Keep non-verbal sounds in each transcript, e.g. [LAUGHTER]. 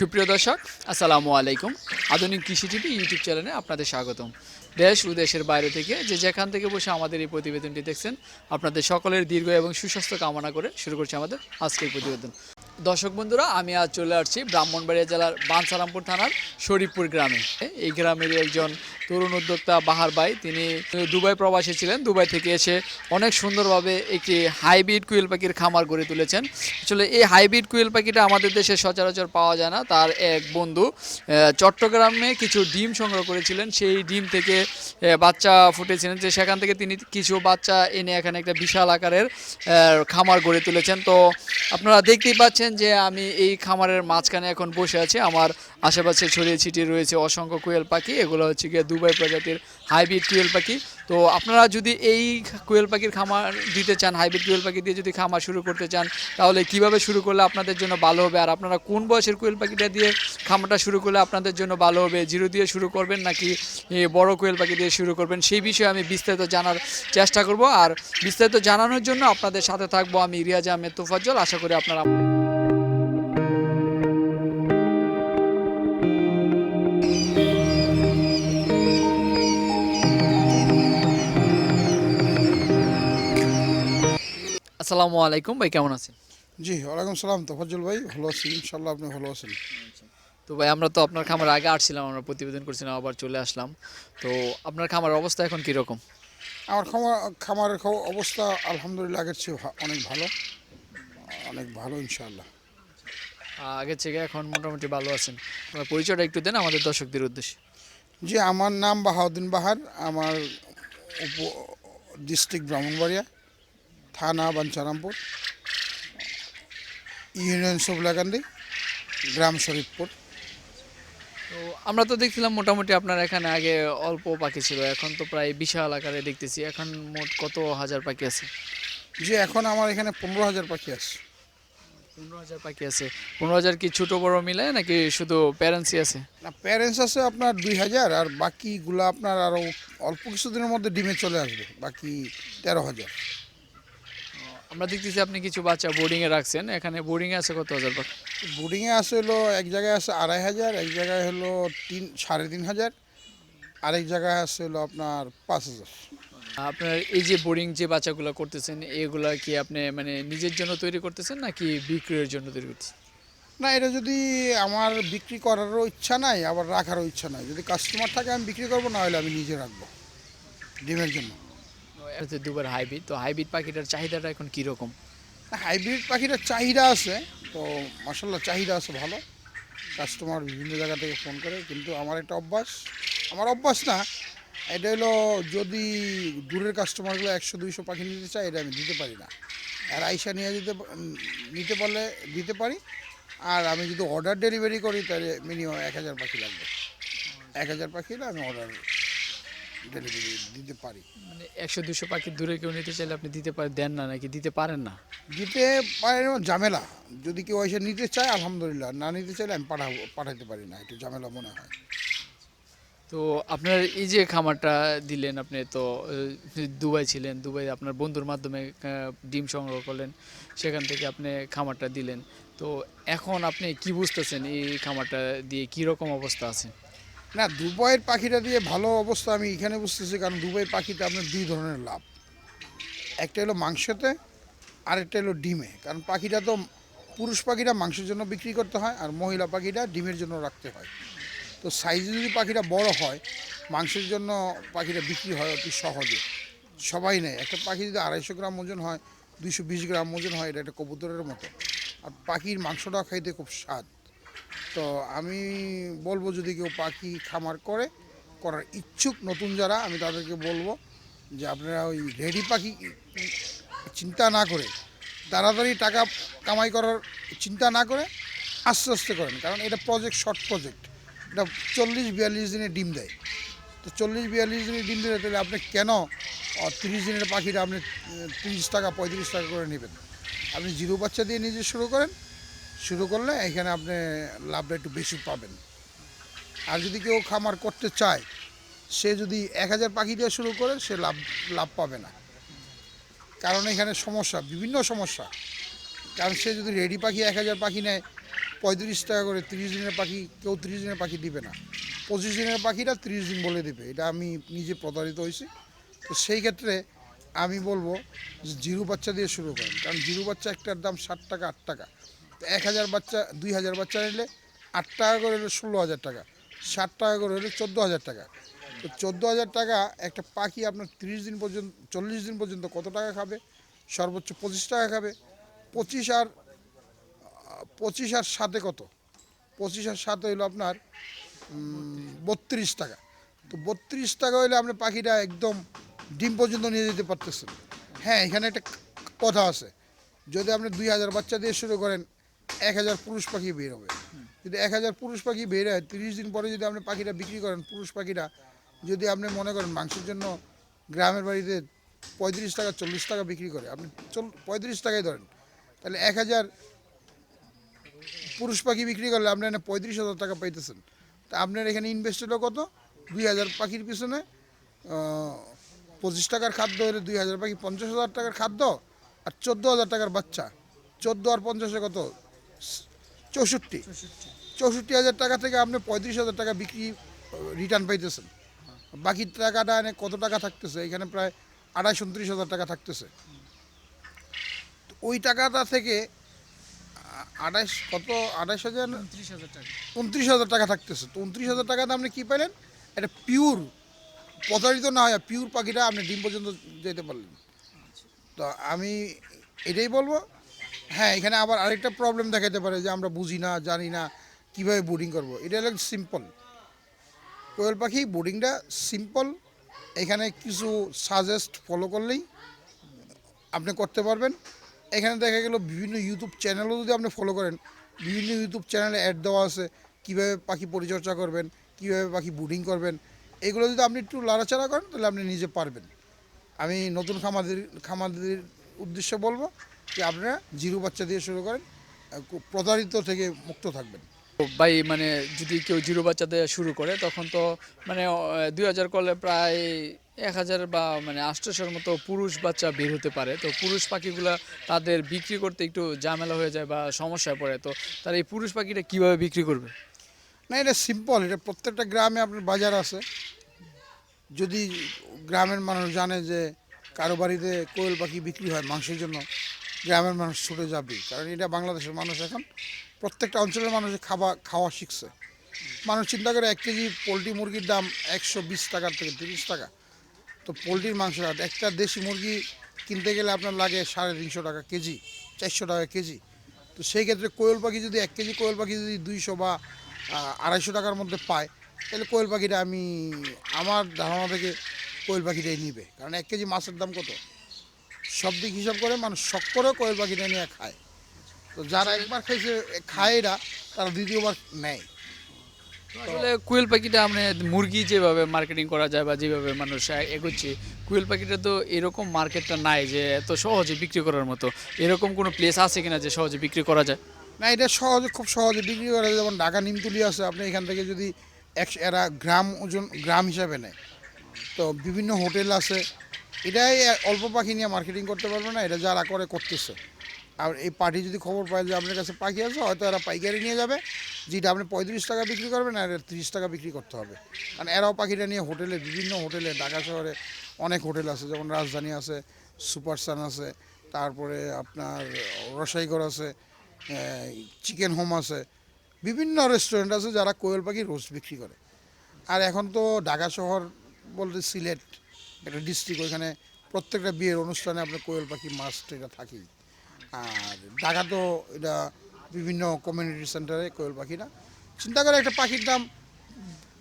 সুপ্রিয় দর্শক আসসালামু আলাইকুম। আধুনিক কৃষি টিভি ইউটিউব চ্যানেলে আপনাদের স্বাগতম। দেশ ও দেশের বাইরে থেকে যে যেখান থেকে বসে আমাদের এই প্রতিবেদনটি দেখছেন, আপনাদের সকলের দীর্ঘ এবং সুস্বাস্থ্য কামনা করে শুরু করছি আমাদের আজকের প্রতিবেদন। দর্শক বন্ধুরা, আমি আজ চলে আসছি ব্রাহ্মণবাড়িয়া জেলার বানসারামপুর থানার শরীফপুর গ্রামে। এই গ্রামের একজন তরুণ উদ্যোক্তা বাহার ভাই, তিনি দুবাই প্রবাসী ছিলেন। দুবাই থেকে এসে অনেক সুন্দরভাবে একটি হাইব্রিড কুইল পাখির খামার গড়ে তুলেছেন। আসলে এই হাইব্রিড কুইল পাখিটা আমাদের দেশে সচরাচর পাওয়া যায় না। তার এক বন্ধু চট্টগ্রামে কিছু ডিম সংগ্রহ করেছিলেন। সেই ডিম থেকে বাচ্চা ফুটেছিলেন যে সেখান থেকে তিনি কিছু বাচ্চা এনে এখানে একটা বিশাল আকারের খামার গড়ে তুলেছেন। তো আপনারা দেখতেই পাচ্ছেন যে আমি এই খামারের মাঝখানে এখন বসে আছি। আমার আশেপাশে ছড়িয়ে ছিটিয়ে রয়েছে অসংখ্য কোয়েল পাখি। এগুলো হচ্ছে গিয়ে দুবাই প্রজাতির হাইব্রিড কোয়েল পাখি। তো আপনারা যদি এই কোয়েল পাখির খামার দিতে চান, হাইব্রিড কোয়েল পাখি দিয়ে যদি খামার শুরু করতে চান, তাহলে কীভাবে শুরু করলে আপনাদের জন্য ভালো হবে? আর আপনারা কোন বয়সের কোয়েল পাখিটা দিয়ে খামারটা শুরু করলে আপনাদের জন্য ভালো হবে? জিরো দিয়ে শুরু করবেন নাকি বড় কোয়েল পাখি দিয়ে শুরু করবেন? সেই বিষয়ে আমি বিস্তারিত জানার চেষ্টা করব। আর বিস্তারিত জানানোর জন্য আপনাদের সাথে থাকব আমি রিয়াজ আহমেদ তোফাজ্জল। আশা করি আপনারা আসসালামু আলাইকুম ভাই কেমন আছেন? জি ওয়ালাইকুম সালাম তোফাজ্জল ভাই ভালো আছি ইনশাল্লাহ আপনি ভালো আছেন? তো ভাই আমরা তো আপনার খামার আগে আসছিলাম আমরা প্রতিবেদন করছিলাম আবার চলে আসলাম। তো আপনার খামারের অবস্থা এখন কীরকম? আমার খামার খামারের অবস্থা আলহামদুলিল্লাহ আগের চেয়ে অনেক ভালো। অনেক ভালো ইনশাল্লাহ আগের থেকে এখন মোটামুটি ভালো আছেন। আপনার পরিচয়টা একটু দেন আমাদের দর্শকদের উদ্দেশ্যে। জি আমার নাম বাহাউদ্দিন বাহার। আমার উপ ডিস্ট্রিক্ট ব্রাহ্মণবাড়িয়া। থানা বাঞ্চারামপুর ইউনিয়ন শুভলাকান্দি গ্রাম শরীফপুর। তো আমরা তো দেখছিলাম মোটামুটি আপনার এখানে আগে অল্প পাখি ছিল এখন তো প্রায় বিশাল আকারে দেখতেছি এখন মোট কত হাজার পাখি আছে? যে এখন আমার এখানে পনেরো হাজার পাখি আছে। পনেরো হাজার পাখি আছে পনেরো হাজার কি ছোটো বড় মিলে নাকি শুধু প্যারেন্টসই আছে? না প্যারেন্টস আছে আপনার দুই হাজার আর বাকিগুলো আপনার আরও অল্প কিছুদিনের মধ্যে ডিমে চলে আসবে বাকি তেরো হাজার। আমরা দেখতেছি আপনি কিছু বাচ্চা বোর্ডিংয়ে রাখছেন। এখানে বোর্ডিংয়ে আছে কত হাজার পাখি বোর্ডিংয়ে আছে হলো এক জায়গায় আছে আড়াই হাজার এক জায়গায় হলো তিন সাড়ে তিন হাজার আরেক জায়গায় আছে হলো আপনার পাঁচ হাজার। আপনার এই যে বোর্ডিং যে বাচ্চাগুলো করতেছেন এগুলা কি আপনি মানে নিজের জন্য তৈরি করতেছেন নাকি বিক্রয়ের জন্য তৈরি করতেছেন? না এটা যদি আমার বিক্রি করারও ইচ্ছা নাই আবার রাখারও ইচ্ছা নাই। যদি কাস্টমার থাকে আমি বিক্রি করব না হলে আমি নিজে রাখব। ডিমের জন্য। হচ্ছে দুবার হাইব্রিড। তো হাইব্রিড পাখিটার চাহিদাটা এখন কীরকম? হাইব্রিড পাখিটার চাহিদা আছে তো মাসাল্লাহ চাহিদা আছে ভালো। কাস্টমার বিভিন্ন জায়গা থেকে ফোন করে কিন্তু আমার একটা অভ্যাস আমার অভ্যাস না এটা হলো যদি দূরের কাস্টমারগুলো একশো দুইশো পাখি নিতে চায় এটা আমি দিতে পারি না। আর আইসা নিয়ে যেতে নিতে পারলে দিতে পারি। আর আমি যদি অর্ডার ডেলিভারি করি তাহলে মিনিমাম এক হাজার পাখি লাগবে। এক হাজার পাখি আমি অর্ডার দিতে পারি। মানে একশো দুশো পাখি দূরে কেউ নিতে চাইলে আপনি দিতে পারেন দেন না নাকি? দিতে পারেন না? দিতে পারে না, ঝামেলা। যদি কেউ এসে নিতে চায় আলহামদুলিল্লাহ। না নিতে চাইলে আমি পাঠাবো পাঠাতে পারি না। একটু ঝামেলা মনে হয়। তো আপনার এই যে খামারটা দিলেন আপনি তো দুবাই ছিলেন দুবাই আপনার বন্ধুর মাধ্যমে ডিম সংগ্রহ করলেন সেখান থেকে আপনি খামারটা দিলেন। তো এখন আপনি কি বুঝতেছেন এই খামারটা দিয়ে কি রকম অবস্থা আছে? না, দুবাইয়ের পাখিটা দিয়ে ভালো অবস্থা আমি এখানে বুঝতেছি, কারণ দুবাই পাখিতে আপনার দুই ধরনের লাভ। একটা হলো মাংসতে আরেকটা হলো ডিমে। কারণ পাখিটা তো পুরুষ পাখিটা মাংসের জন্য বিক্রি করতে হয়, আর মহিলা পাখিটা ডিমের জন্য রাখতে হয়। তো সাইজে যদি পাখিটা বড় হয়, মাংসের জন্য পাখিটা বিক্রি হয় অতি সহজে। সবাই নেয়। একটা পাখি যদি আড়াইশো গ্রাম ওজন হয়, দুইশো বিশ গ্রাম ওজন হয়, এটা একটা কবুতরের মতো। আর পাখির মাংসটা খাইতে খুব স্বাদ। তো আমি বলব যদি কেউ পাখি খামার করে, করার ইচ্ছুক নতুন যারা, আমি তাদেরকে বলব যে আপনারা ওই রেডি পাখি চিন্তা না করে, তাড়াতাড়ি টাকা কামাই করার চিন্তা না করে, আস্তে আস্তে করেন। কারণ এটা প্রজেক্ট শর্ট প্রজেক্ট এটা চল্লিশ বিয়াল্লিশ দিনে ডিম দেয়। তো চল্লিশ বিয়াল্লিশ দিনে ডিম দিলে তাহলে আপনি কেন তিরিশ দিনের পাখিটা আপনি তিরিশ টাকা, পঁয়ত্রিশ টাকা করে নেবেন? আপনি জিরো বাচ্চা দিয়ে নিজে শুরু করেন শুরু করলে এখানে আপনি লাভটা একটু বেশি পাবেন। আর যদি কেউ খামার করতে চায়, সে যদি এক হাজার পাখি দিয়ে শুরু করে, সে লাভ লাভ পাবে না। কারণ এখানে সমস্যা, বিভিন্ন সমস্যা। কারণ সে যদি রেডি পাখি এক হাজার পাখি নেয়, পঁয়ত্রিশ টাকা করে তিরিশ দিনের পাখি, কেউ তিরিশ দিনের পাখি দিবে না। পঁচিশ দিনের পাখিটা তিরিশ দিন বলে দেবে। এটা আমি নিজে প্রতারিত হয়েছি। তো সেই ক্ষেত্রে আমি বলব যে জিরো বাচ্চা দিয়ে শুরু করেন। কারণ জিরো বাচ্চা একটার দাম ষাট টাকা, আট টাকা। এক হাজার বাচ্চা, দুই হাজার বাচ্চা নিলে আট টাকা করে হলে ষোলো হাজার টাকা, ষাট টাকা করে হলে চোদ্দ হাজার টাকা। তো চোদ্দ হাজার টাকা একটা পাখি আপনার তিরিশ দিন পর্যন্ত, চল্লিশ দিন পর্যন্ত কত টাকা খাবে? সর্বোচ্চ পঁচিশ টাকা খাবে। পঁচিশ আর পঁচিশ আর সাথে কত? পঁচিশ আর সাথে হইল আপনার বত্রিশ টাকা। তো বত্রিশ টাকা হইলে আপনি পাখিটা একদম ডিম পর্যন্ত নিয়ে যেতে পারতেছেন। হ্যাঁ এখানে একটা কথা আছে। যদি আপনি দুই হাজার বাচ্চা দিয়ে শুরু করেন এক হাজার পুরুষ পাখি বের হবে। যদি এক হাজার পুরুষ পাখি বের হয়, তিরিশ দিন পরে যদি আপনি পাখিটা বিক্রি করেন, পুরুষ পাখিটা, যদি আপনি মনে করেন মাংসের জন্য গ্রামের বাড়িতে পঁয়ত্রিশ টাকা, চল্লিশ টাকা বিক্রি করে, আপনি চল পঁয়ত্রিশ টাকায় ধরেন, তাহলে এক হাজার পুরুষ পাখি বিক্রি করলে আপনি এখানে পঁয়ত্রিশ হাজার টাকা পাইতেছেন। তা আপনার এখানে ইনভেস্ট হলো কত? দুই হাজার পাখির পিছনে পঁচিশ টাকার খাদ্য হলে দুই হাজার পাখি পঞ্চাশ হাজার টাকার খাদ্য আর চোদ্দ হাজার টাকার বাচ্চা। চোদ্দ আর পঞ্চাশে কত? চৌষট্টি। চৌষট্টি হাজার টাকা থেকে আপনি পঁয়ত্রিশ হাজার টাকা বিক্রি রিটার্ন পাইতেছেন। বাকি টাকাটা এনে কত টাকা থাকতেছে? এখানে প্রায় আড়াইশ উনত্রিশ হাজার টাকা থাকতেছে। ওই টাকাটা থেকে আড়াইশ কত? আড়াইশ হাজার উনত্রিশ হাজার টাকা। উনত্রিশ হাজার টাকা থাকতেছে। তো উনত্রিশ হাজার টাকাতে আপনি কী পেলেন একটা পিওর প্রতারিত না হয় পিওর পাখিটা আপনি ডিম পর্যন্ত যেতে পারলেন। তো আমি এটাই বলব হ্যাঁ এখানে আবার আরেকটা প্রবলেম দেখাতে পারে যে আমরা বুঝি না, জানি না কীভাবে বোর্ডিং করব। এটা হলো সিম্পল কোয়েল পাখি বোর্ডিংটা সিম্পল এখানে কিছু সাজেস্ট ফলো করলেই আপনি করতে পারবেন। এখানে দেখা গেল বিভিন্ন ইউটিউব চ্যানেলও যদি আপনি ফলো করেন, বিভিন্ন ইউটিউব চ্যানেলে অ্যাড দেওয়া আছে, কীভাবে পাখি পরিচর্যা করবেন, কীভাবে পাখি বুডিং করবেন, এগুলো যদি আপনি একটু লাড়াচাড়া করেন, তাহলে আপনি নিজে পারবেন। আমি নতুন খামাদের খামাদের উদ্দেশ্যে বলব যে আপনারা জিরো বাচ্চা দিয়ে শুরু করেন প্রতারিত থেকে মুক্ত থাকবেন। ভাই মানে যদি কেউ জিরো বাচ্চা দিয়ে শুরু করে তখন তো মানে দুই হাজার করলে প্রায় এক হাজার বা মানে আটশোশোর মতো পুরুষ বাচ্চা বের হতে পারে। তো পুরুষ পাখিগুলা তাদের বিক্রি করতে একটু ঝামেলা হয়ে যায় বা সমস্যায় পড়ে। তো তারা এই পুরুষ পাখিটা কীভাবে বিক্রি করবে? না এটা সিম্পল এটা প্রত্যেকটা গ্রামে আপনার বাজার আছে। যদি গ্রামের মানুষ জানে যে কারও বাড়িতে কোয়েল পাখি বিক্রি হয় মাংসের জন্য গ্রামের মানুষ ছুটে যাবেই কারণ এটা বাংলাদেশের মানুষ এখন প্রত্যেকটা অঞ্চলের মানুষ খাওয়া খাওয়া শিখছে। মানুষ চিন্তা করে এক কেজি পোলট্রি মুরগির দাম একশো বিশ টাকার থেকে তিরিশ টাকা। তো পোলট্রির মাংস একটা দেশি মুরগি কিনতে গেলে আপনার লাগে সাড়ে তিনশো টাকা কেজি, চারশো টাকা কেজি। তো সেই ক্ষেত্রে কোয়েল পাখি যদি এক কেজি, কোয়েল পাখি যদি দুইশো বা আড়াইশো টাকার মধ্যে পায়, তাহলে কোয়েল পাখিটা আমি, আমার ধারণা থেকে কোয়েল পাখিটাই নিবে। কারণ এক কেজি মাছের দাম কত? সব দিক হিসাব করে মানুষ শখ করে কোয়েল পাখিটা নিয়ে খায়। তো যারা একবার খাইছে খায় এরা তারা দ্বিতীয়বার নেয়। আসলে কুয়েল পাখিটা মানে মুরগি যেভাবে মার্কেটিং করা যায় বা যেভাবে মানুষ এগোচ্ছে কুয়েল পাখিটা তো এরকম মার্কেটটা নাই যে এত সহজে বিক্রি করার মতো। এরকম কোনো প্লেস আছে কিনা যে সহজে বিক্রি করা যায়? না এটা সহজে খুব সহজে বিক্রি করা যায়। যেমন ঢাকা নিমতুলি আছে আপনি এখান থেকে যদি এক এরা গ্রাম ওজন গ্রাম হিসাবে নেয়। তো বিভিন্ন হোটেল আছে এটাই অল্প পাখি নিয়ে মার্কেটিং করতে পারবে না, এটা যারা করে করতেছে। আর এই পার্টি যদি খবর পায় যে আপনার কাছে পাখি আছে, হয়তো এরা পাইকারি নিয়ে যাবে, যেটা আপনি পঁয়ত্রিশ টাকা বিক্রি করবেন আর তিরিশ টাকা বিক্রি করতে হবে। কারণ এরাও পাখিটা নিয়ে হোটেলে, বিভিন্ন হোটেলে, ঢাকা শহরে অনেক হোটেল আছে, যেমন রাজধানী আছে সুপার সান আছে, তারপরে আপনার রসাইগড় আছে চিকেন হোম আছে, বিভিন্ন রেস্টুরেন্ট আছে যারা কোয়েল পাখি রোজ বিক্রি করে। আর এখন তো ঢাকা শহর বলতে সিলেট একটা ডিস্ট্রিক্ট ওইখানে প্রত্যেকটা বিয়ের অনুষ্ঠানে আপনার কোয়েল পাখি মাস্ট এটা থাকেই। আর ঢাকা তো এটা বিভিন্ন কমিউনিটি সেন্টারে কোয়েল পাখিটা চিন্তা করে একটা পাখির দাম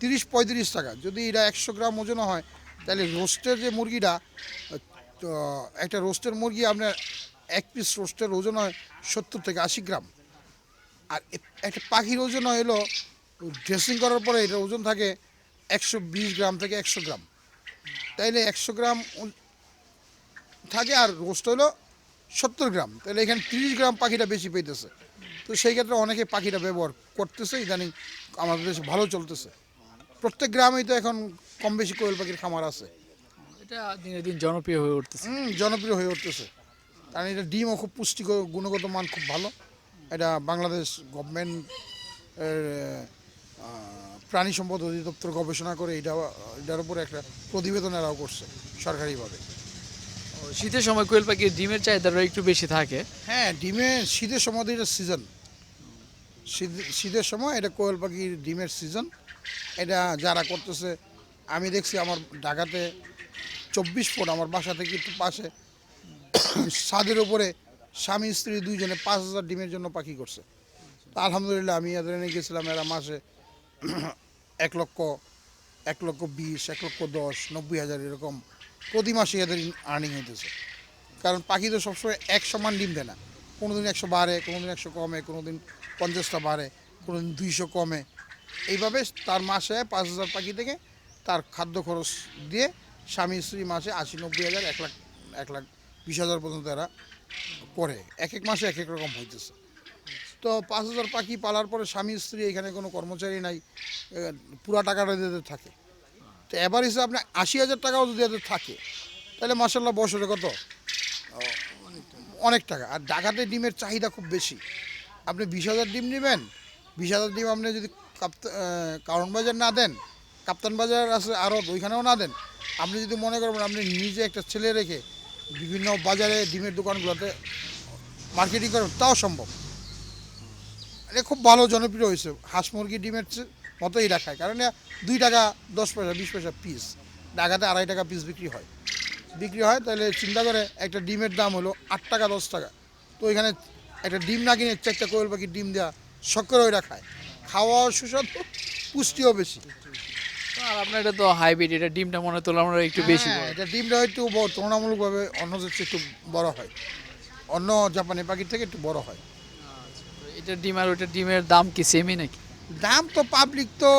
তিরিশ পঁয়ত্রিশ টাকা। যদি এটা একশো গ্রাম ওজন হয়, তাহলে রোস্টের যে মুরগিটা একটা রোস্টের মুরগি আপনার এক পিস রোস্টের ওজন হয় সত্তর থেকে আশি গ্রাম। আর একটা পাখির ওজন হলো ড্রেসিং করার পরে এটা ওজন থাকে একশো বিশ গ্রাম থেকে একশো গ্রাম। তাইলে একশো গ্রাম থাকে আর রোস্ট হলো সত্তর গ্রাম। তাহলে এখানে তিরিশ গ্রাম পাখিটা বেশি পেতেছে। তো সেই ক্ষেত্রে অনেকে পাখিটা ব্যবহার করতেছে ইদানিং আমাদের দেশে ভালো চলতেছে। প্রত্যেক গ্রামেই তো এখন কম বেশি কোয়েল পাখির খামার আছে। এটা দিনে দিন জনপ্রিয় হয়ে উঠতেছে। হুম জনপ্রিয় হয়ে উঠতেছে। কারণ এটা ডিমও খুব পুষ্টিকর গুণগত মান খুব ভালো। এটা বাংলাদেশ গভর্নমেন্ট প্রাণী সম্পদ অধিদপ্তর গবেষণা করে এটা এটার উপরে একটা প্রতিবেদন এরাও করছে সরকারিভাবে। শীতের সময় কোয়েল পাখির ডিমের চাহিদাটা একটু বেশি থাকে। হ্যাঁ ডিমে শীতের সময় এটা সিজন শীতের সময় এটা কোয়েল পাখির ডিমের সিজন এটা যারা করতেছে আমি দেখছি আমার ঢাকাতে চব্বিশ ফুট আমার বাসা থেকে একটু পাশে। ছাদের উপরে স্বামী স্ত্রী দুইজনে পাঁচ হাজার ডিমের জন্য পাখি করছে। তা আলহামদুলিল্লাহ আমি এদের এনে গেছিলাম এরা মাসে [CLEARS THROAT] এক লক্ষ এক লক্ষ বিশ, এক লক্ষ দশ, নব্বই হাজার এরকম প্রতি মাসে এদের আর্নিং হইতেছে। কারণ পাখি তো সবসময় এক সমান ডিম দেয় না। কোনো দিন একশো বাড়ে কোনো দিন একশো কমে কোনো দিন পঞ্চাশটা বাড়ে কোনো দিন দুইশো কমে। এইভাবে তার মাসে পাঁচ হাজার পাখি থেকে তার খাদ্য খরচ দিয়ে স্বামী স্ত্রী মাসে আশি, নব্বই হাজার, এক লাখ এক লাখ বিশ হাজার পর্যন্ত এরা করে। এক এক মাসে এক এক রকম হইতেছে। তো পাঁচ হাজার পাখি পালার পরে স্বামী স্ত্রী এখানে কোনো কর্মচারী নাই পুরা টাকাটা এদের থাকে। তো এবার হিসেবে আপনার আশি হাজার টাকাও যদি এদের থাকে তাহলে মাসাল্লাহ বছরে কত? অনেক টাকা। আর ঢাকাতে ডিমের চাহিদা খুব বেশি। আপনি বিশ হাজার ডিম নেবেন বিশ হাজার ডিম আপনি যদি কাপ্তা আহ, কারণ বাজার না দেন কাপ্তান বাজার আছে আরও ওইখানেও না দেন আপনি যদি মনে করবেন আপনি নিজে একটা ছেলে রেখে বিভিন্ন বাজারে ডিমের দোকানগুলোতে মার্কেটিং করেন তাও সম্ভব। এটা খুব ভালো জনপ্রিয় হয়েছে। হাঁস মুরগি ডিমের চে- মতোই রাখায়। কারণ দুই টাকা দশ পয়সা বিশ পয়সা পিস ঢাকাতে আড়াই টাকা পিস বিক্রি হয়। বিক্রি হয় তাহলে চিন্তা করে একটা ডিমের দাম হলো আট টাকা দশ টাকা। তো এখানে একটা ডিম না কিনে চারটা কোয়েল পাখির ডিম দেওয়া শক্কর ওই রাখায়। খাওয়া সুস্বাদু পুষ্টিও বেশি। আর আপনার এটা তো হাইব্রিড এটা ডিমটা মনে তোলা আমরা একটু বেশি হ্যাঁ, এটা ডিমটা একটু তুলনামূলকভাবে অন্য একটু বড় হয়। অন্য জাপানি পাখির থেকে একটু বড় হয়। এটা ডিম আর ওইটা ডিমের দাম কি সেমই নাকি? দাম তো পাবলিক তো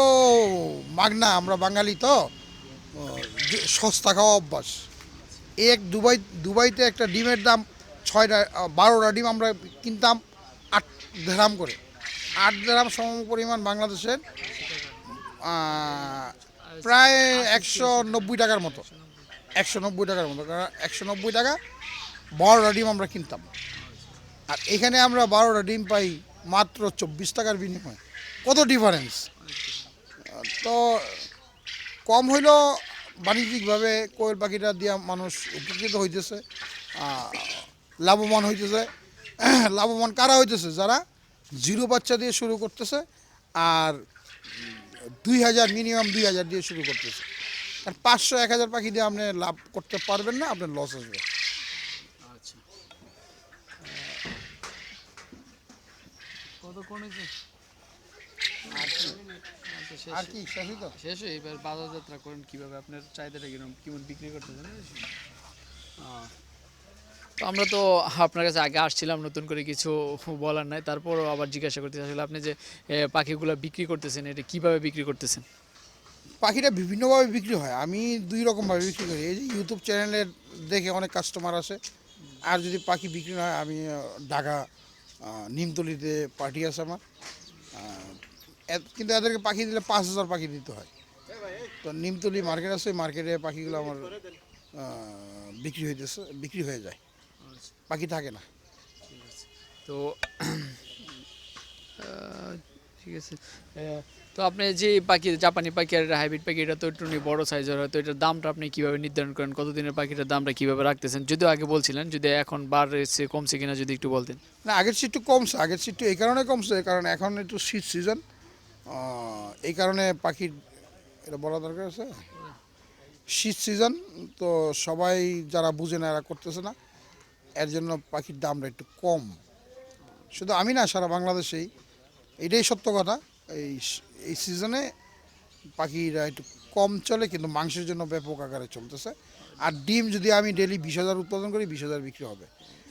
মাগনা, আমরা বাঙালি তো। সস্তা খাওয়া অভ্যাস। এক দুবাই, দুবাইতে একটা ডিমের দাম ছয়টা বারোটা ডিম আমরা কিনতাম আট দেড়াম করে। আট দেড়াম সম পরিমাণ বাংলাদেশের প্রায় একশো নব্বই টাকার মতো। একশো নব্বই টাকার মতো, কারণ একশো নব্বই টাকা বারোটা ডিম আমরা কিনতাম। আর এখানে আমরা বারোটা ডিম পাই মাত্র চব্বিশ টাকার বিনিময়ে। কত ডিফারেন্স তো কম হইলেও বাণিজ্যিকভাবে কোয়েল পাখিটা দিয়া মানুষ উপকৃত হইতেছে লাভবান হইতেছে। [CLEARS THROAT] লাভবান কারা হইতেছে? যারা জিরো বাচ্চা দিয়ে শুরু করতেছে আর দুই হাজার মিনিমাম দুই হাজার দিয়ে শুরু করতেছে। আর পাঁচশো, এক হাজার পাখি দিয়ে আপনি লাভ করতে পারবেন না, আপনার লস আসবে। কত আচ্ছা আর কি শেষই তো। শেষ এবার বাজার যাত্রা করেন কীভাবে? আপনার চাহিদাটা কীরকম? কেমন বিক্রি তো আমরা তো আপনার কাছে আগে আসছিলাম নতুন করে কিছু বলার নাই। তারপরও আবার জিজ্ঞাসা করতে আসলে আপনি যে পাখিগুলো বিক্রি করতেছেন এটা কীভাবে বিক্রি করতেছেন? পাখিটা বিভিন্নভাবে বিক্রি হয়। আমি দুই রকমভাবে বিক্রি করি। এই যে ইউটিউব চ্যানেলের দেখে অনেক কাস্টমার আসে। আর যদি পাখি বিক্রি না হয় আমি ঢাকা নিমতলিতে পার্টি আছে আমার। কিন্তু এদেরকে পাখি দিলে পাঁচ হাজার পাখি দিতে হয়। তো নিমতলি মার্কেট আছে মার্কেটে পাখিগুলো আমার বিক্রি হইতেছে, বিক্রি হয়ে যায়। পাখি থাকে না। তো ঠিক আছে। তো আপনি যে পাখি, জাপানি পাখি আর হাইব্রিড পাখি, এটা তো একটু বড় সাইজের হয়, তো এটার দামটা আপনি কীভাবে নির্ধারণ করেন? কতদিনের পাখিটার দামটা কীভাবে রাখতেছেন? যদিও আগে বলছিলেন, যদি এখন বাড়ছে, কমছে কিনা যদি একটু বলতেন। না, আগের সিট একটু কমছে, আগের সিট এই কারণে কমছে, কারণ এখন একটু শীত সিজন এই কারণে পাখির, এটা বলা দরকার আছে? শীত সিজন তো সবাই যারা বুঝে না, এরা করতেছে না, এর জন্য পাখির দামটা একটু কম। শুধু আমি না, সারা বাংলাদেশেই, এটাই সত্য কথা, এই এই সিজনে পাখিরা একটু কম চলে কিন্তু মাংসের জন্য ব্যাপক আকারে চলতেছে। আর ডিম যদি আমি ডেলি বিশ হাজার উৎপাদন করি বিশ হাজার বিক্রি হবে।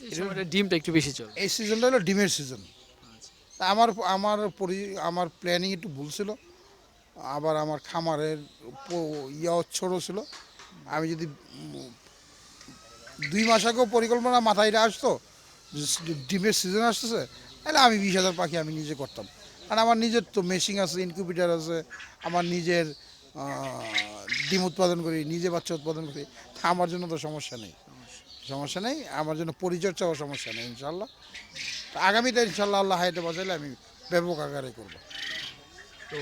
এই ডিমটা একটু বেশি চলে। এই সিজনটা হলো ডিমের সিজন আমার আমার পরি আমার প্ল্যানিং একটু ভুল ছিল। আবার আমার খামারের ইয়েও ছোটো ছিল। আমি যদি দুই মাস আগেও পরিকল্পনা মাথায় আসতো ডিমের সিজন আসতেছে তাহলে আমি বিশ হাজার পাখি আমি নিজে করতাম। আর আমার নিজের তো মেশিন আছে ইনকিউবেটার আছে আমার নিজের ডিম উৎপাদন করি নিজে বাচ্চা উৎপাদন করি আমার জন্য তো সমস্যা নেই। সমস্যা নেই আমার জন্য পরিচর্যাও সমস্যা নেই ইনশাল্লাহ তো আগামীতে ইনশাল্লাহ আল্লাহ হায়াতে বাজাইলে আমি ব্যাপক আকারে করব। তো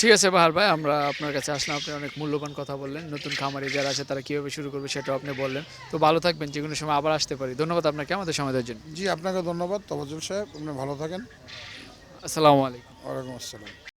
ঠিক আছে বাহার ভাই আমরা আপনার কাছে আসলাম আপনি অনেক মূল্যবান কথা বললেন নতুন খামারি যারা আছে তারা কীভাবে শুরু করবে সেটাও আপনি বললেন। তো ভালো থাকবেন যে কোনো সময় আবার আসতে পারি। ধন্যবাদ আপনাকে আমাদের সময় দেওয়ার জন্য। জি আপনাকে ধন্যবাদ তবজুল সাহেব আপনি ভালো থাকেন। আসসালামু আলাইকুম। ওয়ালাইকুম আসসালাম।